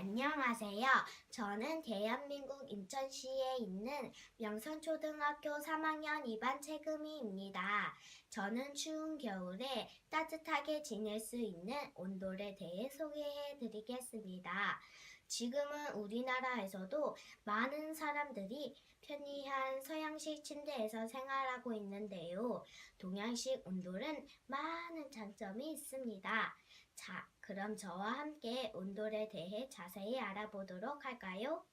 안녕하세요. 저는 대한민국 인천시에 있는 명성초등학교 3학년 2반 채금이입니다. 저는 추운 겨울에 따뜻하게 지낼 수 있는 온돌에 대해 소개해 드리겠습니다. 지금은 우리나라에서도 많은 사람들이 편리한 서양식 침대에서 생활하고 있는데요. 동양식 온돌은 많은 장점이 있습니다. 자, 그럼 저와 함께 온돌에 대해 자세히 알아보도록 할까요?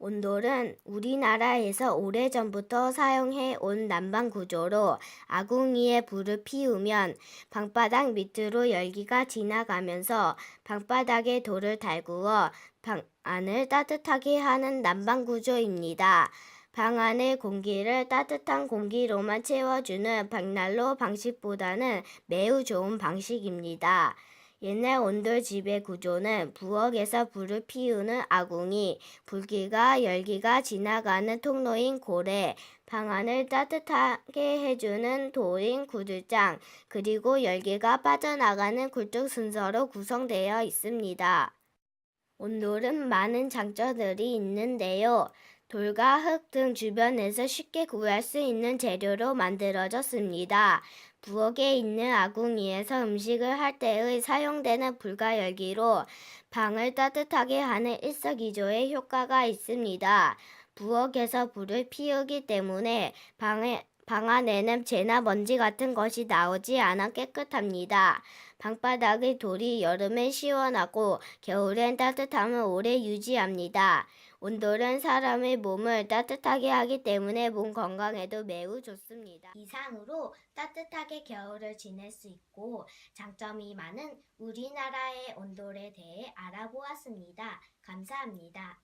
온돌은 우리나라에서 오래전부터 사용해 온 난방 구조로 아궁이에 불을 피우면 방바닥 밑으로 열기가 지나가면서 방바닥에 돌을 달구어 방 안을 따뜻하게 하는 난방 구조입니다. 방 안의 공기를 따뜻한 공기로만 채워주는 방난로 방식보다는 매우 좋은 방식입니다. 옛날 온돌 집의 구조는 부엌에서 불을 피우는 아궁이, 불기가 열기가 지나가는 통로인 고래, 방 안을 따뜻하게 해주는 돌인 구들장, 그리고 열기가 빠져나가는 굴뚝 순서로 구성되어 있습니다. 온돌은 많은 장점들이 있는데요. 돌과 흙 등 주변에서 쉽게 구할 수 있는 재료로 만들어졌습니다. 부엌에 있는 아궁이에서 음식을 할 때의 사용되는 불과 열기로 방을 따뜻하게 하는 일석이조의 효과가 있습니다. 부엌에서 불을 피우기 때문에 방에, 방 안에는 재나 먼지 같은 것이 나오지 않아 깨끗합니다. 방바닥의 돌이 여름엔 시원하고 겨울엔 따뜻함을 오래 유지합니다. 온돌은 사람의 몸을 따뜻하게 하기 때문에 몸 건강에도 매우 좋습니다. 이상으로 따뜻하게 겨울을 지낼 수 있고 장점이 많은 우리나라의 온돌에 대해 알아보았습니다. 감사합니다.